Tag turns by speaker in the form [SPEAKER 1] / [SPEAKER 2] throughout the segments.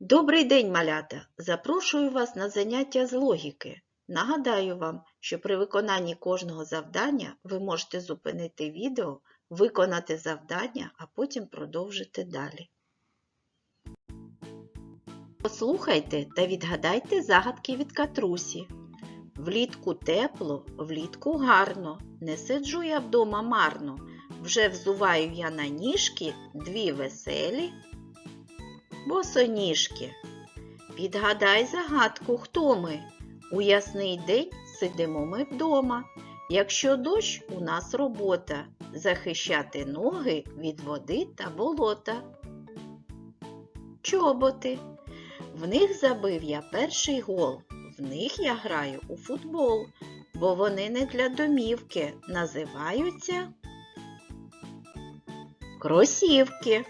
[SPEAKER 1] Добрий день, малята! Запрошую вас на заняття з логіки. Нагадаю вам, що при виконанні кожного завдання ви можете зупинити відео, виконати завдання, а потім продовжити далі. Послухайте та відгадайте загадки від катрусі. Влітку тепло, влітку гарно, не сиджу я вдома марно, вже взуваю я на ніжки дві веселі босоніжки. Підгадай загадку, хто ми. У ясний день сидимо ми вдома. Якщо дощ, у нас робота захищати ноги від води та болота. Чоботи. В них забив я перший гол. В них я граю у футбол, бо вони не для домівки називаються кросівки.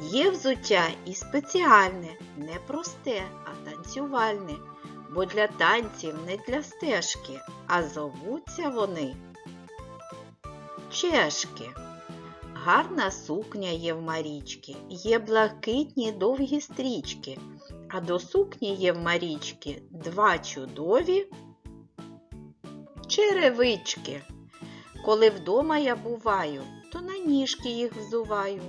[SPEAKER 1] Є взуття і спеціальне, не просте, а танцювальне, бо для танців не для стежки, а зовуться вони чешки. Гарна сукня є в Марічки, є блакитні довгі стрічки, а до сукні є в Марічки два чудові черевички. Коли вдома я буваю, то на ніжки їх взуваю.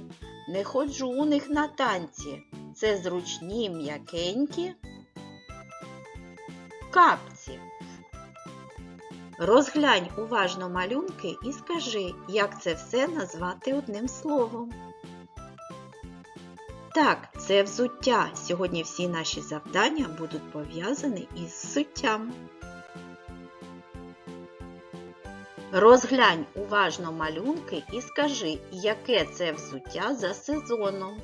[SPEAKER 1] Не ходжу у них на танці. Це зручні м'якенькі капці. Розглянь уважно малюнки і скажи, як це все назвати одним словом. Так, це взуття. Сьогодні всі наші завдання будуть пов'язані із суттям. Розглянь уважно малюнки і скажи, яке це взуття за сезоном.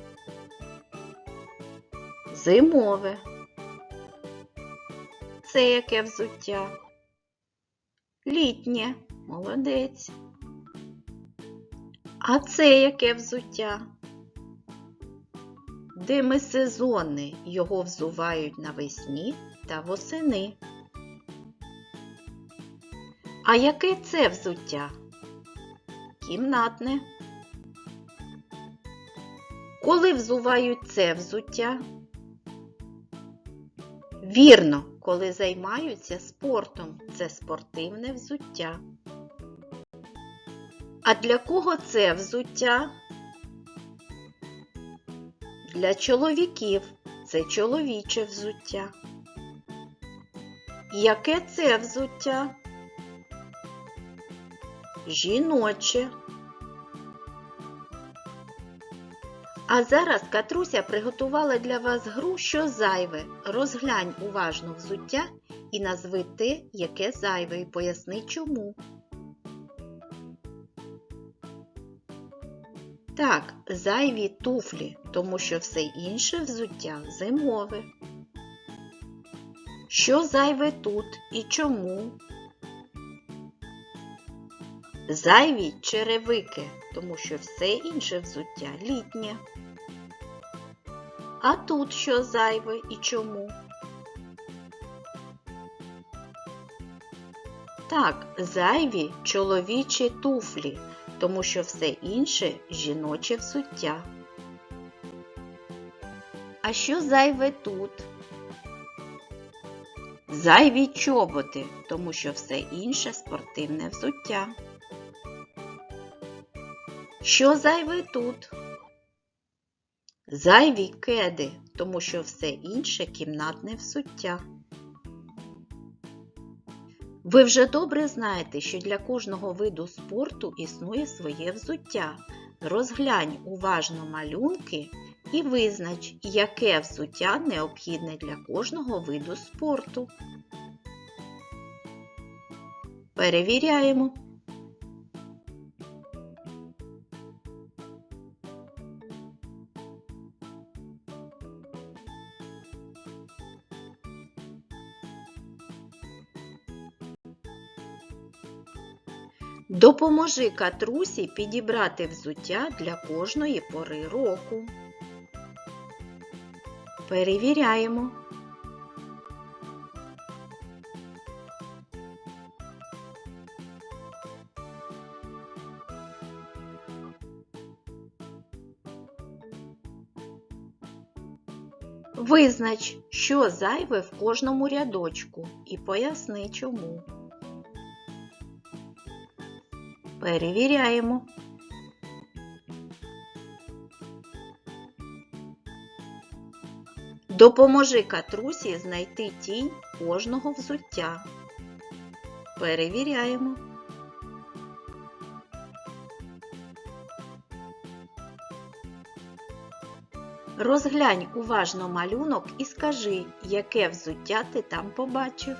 [SPEAKER 1] Зимове. Це яке взуття? Літнє. Молодець. А це яке взуття? Демисезонне. Його взувають навесні та восени. А яке це взуття? Кімнатне. Коли взувають це взуття? Вірно, коли займаються спортом. Це спортивне взуття. А для кого це взуття? Для чоловіків це чоловіче взуття. Яке це взуття? Жіноче. А зараз Катруся приготувала для вас гру, що зайве. Розглянь уважно взуття і назви те, яке зайве, і поясни чому. Так, зайві туфлі, тому що все інше взуття зимове. Що зайве тут і чому? Зайві черевики, тому що все інше взуття літнє. А тут що зайве і чому? Так, зайві чоловічі туфлі, тому що все інше жіноче взуття. А що зайве тут? Зайві чоботи, тому що все інше спортивне взуття. Що зайве тут? Зайві кеди, тому що все інше кімнатне взуття. Ви вже добре знаєте, що для кожного виду спорту існує своє взуття. Розглянь уважно малюнки і визнач, яке взуття необхідне для кожного виду спорту. Перевіряємо. Допоможи катрусі підібрати взуття для кожної пори року. Перевіряємо. Визнач, що зайве в кожному рядочку і поясни чому. Перевіряємо. Допоможи катрусі знайти тінь кожного взуття. Перевіряємо. Розглянь уважно малюнок і скажи, яке взуття ти там побачив.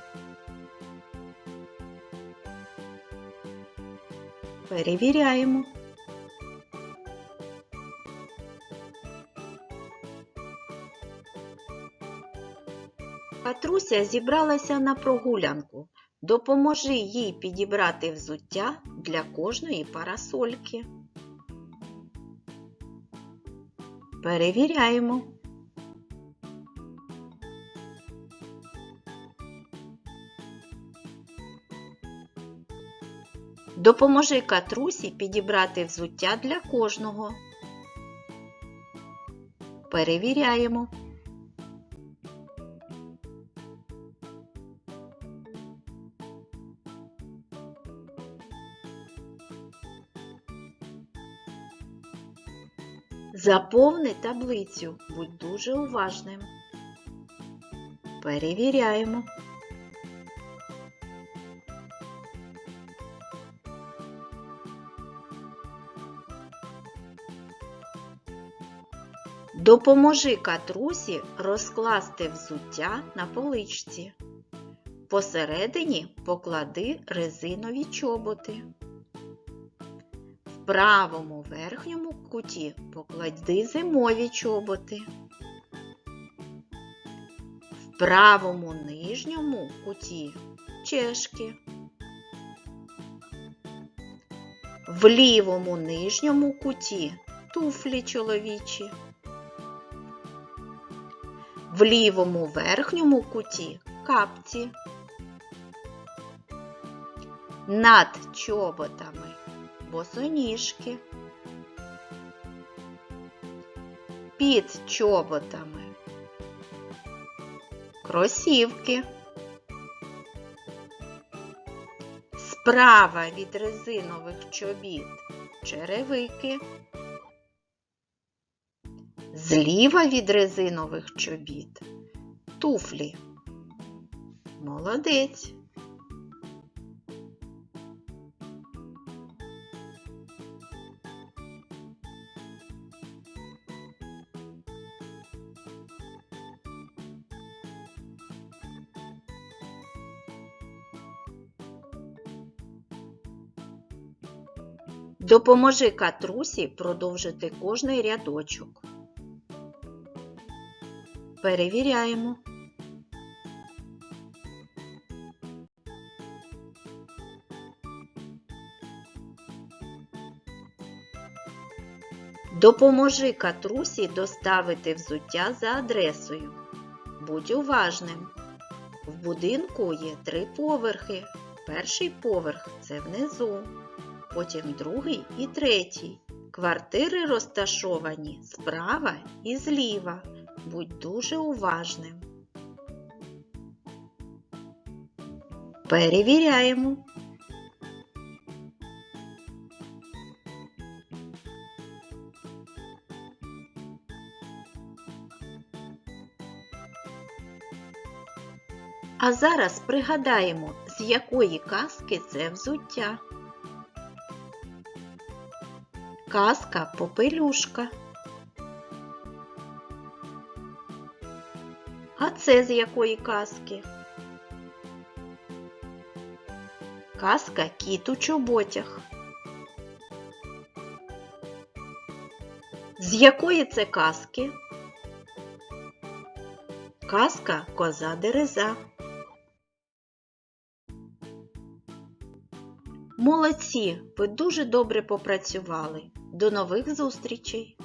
[SPEAKER 1] Перевіряємо. Катруся зібралася на прогулянку. Допоможи їй підібрати взуття для кожної парасольки. Перевіряємо. Допоможи катрусі підібрати взуття для кожного. Перевіряємо. Заповни таблицю. Будь дуже уважним. Перевіряємо. Допоможи катрусі розкласти взуття на поличці. Посередині поклади резинові чоботи. В правому верхньому куті поклади зимові чоботи. В правому нижньому куті чешки. В лівому нижньому куті туфлі чоловічі. В лівому верхньому куті капці. Над чоботами босоніжки. Під чоботами кросівки. Справа від резинових чобіт черевики. Зліва від резинових чобіт туфлі. Молодець. Допоможи катрусі продовжити кожний рядочок. Перевіряємо. Допоможи катрусі доставити взуття за адресою. Будь уважним. В будинку є три поверхи. Перший поверх це внизу, потім другий і третій. Квартири розташовані справа і зліва. Будь дуже уважним. Перевіряємо. А зараз пригадаємо, з якої казки це взуття. Казка Попелюшка. Це з якої казки? Казка Кіт у чоботях. З якої це казки? Казка Коза Дереза. Молодці! Ви дуже добре попрацювали. До нових зустрічей!